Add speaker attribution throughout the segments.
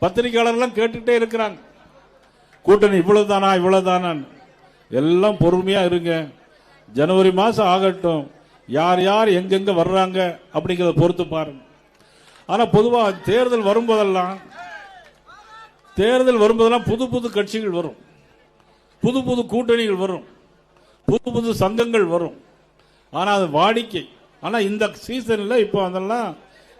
Speaker 1: பத்திரிகையாளர்லாம் கேட்டுட்டே இருக்கிறாங்க. கூட்டணி இவ்வளவுதானா தானான்னு எல்லாம் பொறுமையா இருங்க. ஜனவரி மாசம் ஆகட்டும். யார் யார் எங்கெங்க வர்றாங்க அப்படிங்கிறத பொறுத்து பாருங்க. ஆனா பொதுவா தேர்தல் வரும்போதெல்லாம் தேர்தல் வரும்போதெல்லாம் புது புது கட்சிகள் வரும். புது புது கூட்டணிகள் வரும். புது புது சங்கங்கள் வரும். ஆனா அது வாடிக்கை. ஆனா இந்த சீசன்ல இப்போ அதெல்லாம்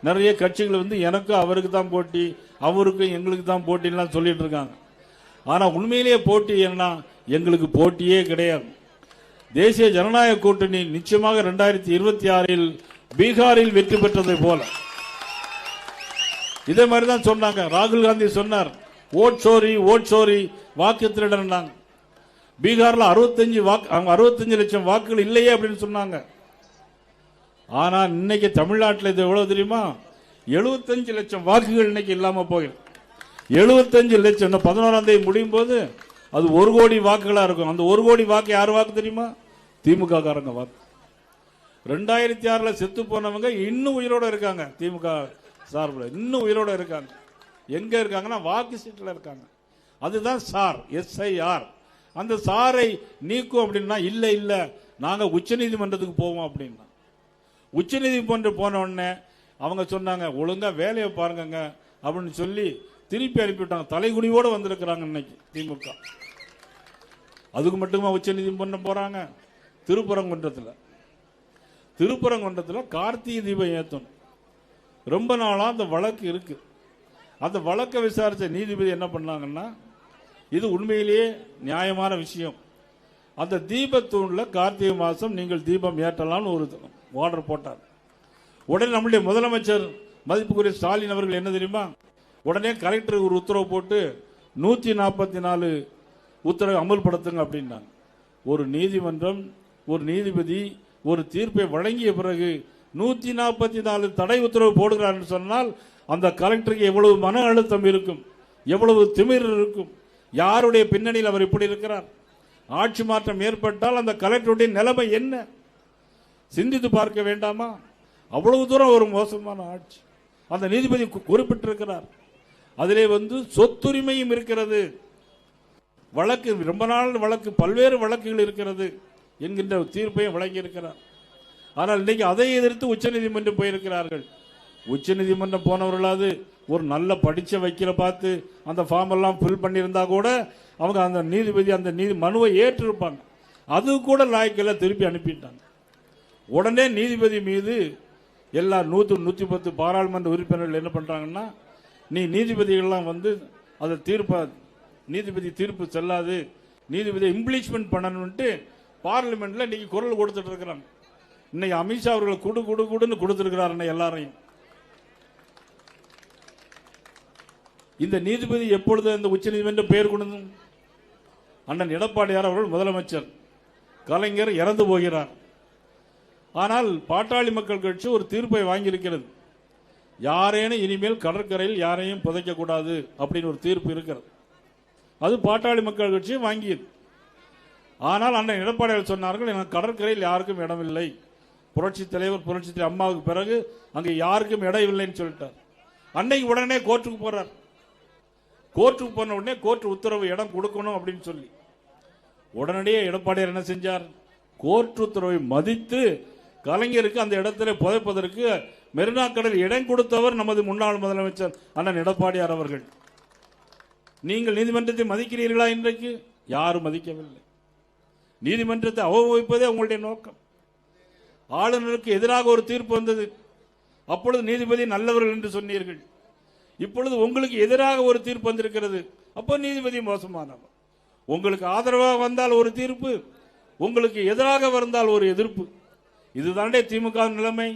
Speaker 1: நிறைய கட்சிகள் வந்து எனக்கும் அவருக்கு தான் போட்டி அவருக்கும் எங்களுக்கு தான் போட்டின்லாம் சொல்லிட்டு இருக்காங்க. ஆனால் உண்மையிலேயே போட்டி என்ன எங்களுக்கு போட்டியே கிடையாது. தேசிய ஜனநாயக கூட்டணி நிச்சயமாக ரெண்டாயிரத்தி இருபத்தி ஆறில் பீகாரில் வெற்றி பெற்றதை போல. இதே மாதிரி தான் சொன்னாங்க. ராகுல் காந்தி சொன்னார். ஓட் சோரி ஓட் சோரி வாக்கு திருடன்னாங்க பீகாரில் அறுபத்தஞ்சு வாக்கு அவங்க அறுபத்தஞ்சு லட்சம் வாக்குகள் இல்லையே அப்படின்னு சொன்னாங்க. ஆனா இன்னைக்கு தமிழ்நாட்டில் இது எவ்வளவு தெரியுமா? எழுபத்தஞ்சு லட்சம் வாக்குகள் இன்னைக்கு இல்லாம போயிடும் எழுபத்தஞ்சு லட்சம் இன்னும் பதினோராம் தேதி முடியும் போது அது ஒரு கோடி வாக்குகளா இருக்கும். அந்த ஒரு கோடி வாக்கு யார் வாக்கு தெரியுமா? திமுக காரங்க வாக்கு. ரெண்டாயிரத்தி ஆறுல செத்து போனவங்க இன்னும் உயிரோட இருக்காங்க திமுக சார்பில். இன்னும் உயிரோட இருக்காங்க. எங்க இருக்காங்கன்னா வாக்கு சீட்டில் இருக்காங்க. அதுதான் சார் எஸ்ஐஆர். அந்த சாரை நீக்கும் அப்படின்னா இல்லை இல்லை நாங்கள் உச்சநீதிமன்றத்துக்கு போவோம் அப்படின்னா. உச்சநீதிமன்றம் போன உடனே அவங்க சொன்னாங்க ஒழுங்கா வேலையை பாருங்கங்க அப்படின்னு சொல்லி திருப்பி அனுப்பிவிட்டாங்க. தலைகுடியோடு வந்திருக்கிறாங்க இன்னைக்கு திமுக. அதுக்கு மட்டுமா உச்சநீதிமன்றம் போறாங்க? திருப்பரங்குன்றத்தில். திருப்பரங்குன்றத்தில் கார்த்திகை தீபம் ஏற்றணும் ரொம்ப நாளாக அந்த வழக்கு இருக்கு. அந்த வழக்கை விசாரித்த நீதிபதி என்ன பண்ணாங்கன்னா இது உண்மையிலேயே நியாயமான விஷயம். அந்த தீபத்தூண்ல கார்த்திகை மாதம் நீங்கள் தீபம் ஏற்றலாம்னு ஒரு ஆர்டர் போட்டார். உடனே நம்முடைய முதலமைச்சர் மதிப்புக்குரிய ஸ்டாலின் அவர்கள் என்ன தெரியுமா? உடனே கலெக்டர் ஒரு உத்தரவு போட்டு நூற்றி நாற்பத்தி நாலு உத்தரவை அமல்படுத்துங்க அப்படின்னாங்க. ஒரு நீதிமன்றம் ஒரு நீதிபதி ஒரு தீர்ப்பை வழங்கிய பிறகு நூற்றி நாற்பத்தி நாலு தடை உத்தரவு போடுகிறார்னு சொன்னால் அந்த கலெக்டருக்கு எவ்வளவு மன அழுத்தம் இருக்கும் எவ்வளவு திமிர் இருக்கும் யாருடைய பின்னணியில் அவர் இப்படி இருக்கிறார்? ஆட்சி மாற்றம் ஏற்பட்டால் அந்த கலெக்டருடைய நிலைமை என்ன? சிந்தித்து பார்க்க வேண்டாமா? அவ்வளவு தூரம் ஒரு மோசமான ஆட்சி. அந்த நீதிபதி குறிப்பிட்டிருக்கிறார். அதிலே வந்து சொத்துரிமையும் இருக்கிறது. வழக்கு ரொம்ப நாள் வழக்கு பல்வேறு வழக்குகள் இருக்கிறது என்கின்ற தீர்ப்பையும் வழங்கி இருக்கிறார் ஆனால் இன்னைக்கு அதை எதிர்த்து உச்சநீதிமன்றம் போயிருக்கிறார்கள். உச்சநீதிமன்றம் போனவர்களாவது ஒரு நல்ல படித்த வக்கீல பார்த்து அந்த ஃபார்ம் எல்லாம் ஃபில் பண்ணியிருந்தா கூட அவங்க அந்த நீதிபதி அந்த நீதி மனுவை ஏற்றிருப்பாங்க. அது கூட லாய்க்கில் திருப்பி அனுப்பிட்டாங்க. உடனே நீதிபதி மீது எல்லா நூற்று நூற்றி பத்து பாராளுமன்ற உறுப்பினர்கள் என்ன பண்ணுறாங்கன்னா நீ நீதிபதிகள்லாம் வந்து அதை தீர்ப்ப நீதிபதி தீர்ப்பு செல்லாது நீதிபதியை இம்ப்ளீச்மெண்ட் பண்ணணும்ட்டு பார்லிமெண்ட்ல இன்னைக்கு குரல் கொடுத்துட்டு இருக்கிறாங்க. இன்னைக்கு அமித்ஷா அவர்களை குடு குடு குடுன்னு கொடுத்துருக்கிறாருன்னு எல்லாரையும். இந்த நீதிபதி எப்பொழுது இந்த உச்சநீதிமன்றம் பெயர் கொண்டு அண்ணன் எடப்பாடியார் அவர்கள் முதலமைச்சர். கலைஞர் இறந்து போகிறார். ஆனால் பாட்டாளி மக்கள் கட்சி ஒரு தீர்ப்பை வாங்கியிருக்கிறது. யாரேனும் இனிமேல் கடற்கரையில் யாரையும் புதைக்கக்கூடாது அப்படின்னு ஒரு தீர்ப்பு இருக்கிறது. அது பாட்டாளி மக்கள் கட்சி வாங்கியது. ஆனால் அண்ணன் எடப்பாடியார் சொன்னார்கள் எனக்கு கடற்கரையில் யாருக்கும் இடமில்லை. புரட்சி தலைவர் புரட்சி தலைவர் அம்மாவுக்கு பிறகு அங்கே யாருக்கும் இடம் இல்லைன்னு சொல்லிட்டார். அன்னைக்கு உடனே கோர்ட்டுக்கு போறார். கோர்ட்டுக்கு போன உடனே கோர்ட் உத்தரவு இடம் கொடுக்கணும் அப்படின்னு சொல்லி. உடனடியே எடப்பாடியார் என்ன செஞ்சார்? கோர்ட் உத்தரவை மதித்து கலைஞருக்கு அந்த இடத்துல புதைப்பதற்கு மெரினா கடல் இடம் கொடுத்தவர் நமது முன்னாள் முதலமைச்சர் அண்ணன் எடப்பாடியார் அவர்கள். நீங்கள் நீதிமன்றத்தை மதிக்கிறீர்களா இன்றைக்கு? யாரும் மதிக்கவில்லை. நீதிமன்றத்தை அவமதிப்பதே உங்களுடைய நோக்கம். ஆளுநருக்கு எதிராக ஒரு தீர்ப்பு வந்தது. அப்பொழுது நீதிபதி நல்லவர்கள் என்று சொன்னீர்கள். இப்பொழுது உங்களுக்கு எதிராக ஒரு தீர்ப்பு வந்திருக்கிறது. அப்போ நீதிபதி மோசமானவர். உங்களுக்கு ஆதரவாக வந்தால் ஒரு தீர்ப்பு. உங்களுக்கு எதிராக வந்தால் ஒரு எதிர்ப்பு. இதுதானே திமுக நிலைமை?